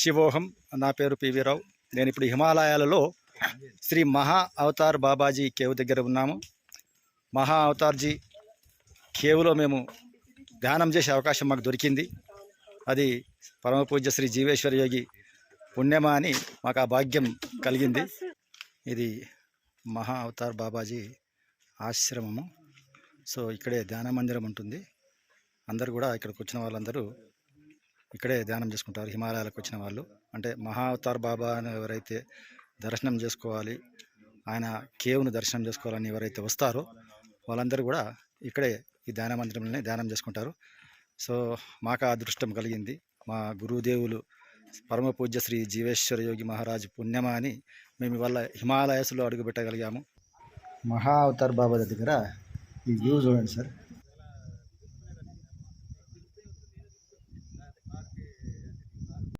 శివోహం. నా పేరు పివి రావు. నేను ఇప్పుడు హిమాలయాలలో శ్రీ మహా అవతార్ బాబాజీ కేవ్ దగ్గర ఉన్నాము. మహా అవతార్జీ కేవ్లో మేము ధ్యానం చేసే అవకాశం మాకు దొరికింది. అది పరమ పూజ్య శ్రీ జీవేశ్వర యోగి పుణ్యమా అని మాకు ఆ భాగ్యం కలిగింది. ఇది మహా అవతార్ బాబాజీ ఆశ్రమము. సో ఇక్కడే ధ్యాన మందిరం ఉంటుంది. అందరు కూడా ఇక్కడికి వచ్చిన వాళ్ళందరూ ఇక్కడే ధ్యానం చేసుకుంటారు హిమాలయాలకు వచ్చిన వాళ్ళు. అంటే మహా అవతార్ బాబా అని ఎవరైతే దర్శనం చేసుకోవాలి ఆయన కేవ్ను దర్శనం చేసుకోవాలని ఎవరైతే వస్తారో వాళ్ళందరూ కూడా ఇక్కడే ఈ ధ్యాన మందిరంలోనే ధ్యానం చేసుకుంటారు. సో మాకు అదృష్టం కలిగింది. మా గురుదేవులు పరమ పూజ్య శ్రీ జీవేశ్వర యోగి మహారాజు పుణ్యమా అని మేము ఇవాళ హిమాలయస్లో అడుగుపెట్టగలిగాము. మహా అవతార్ బాబా దగ్గర ఈ వ్యూ చూడండి సార్.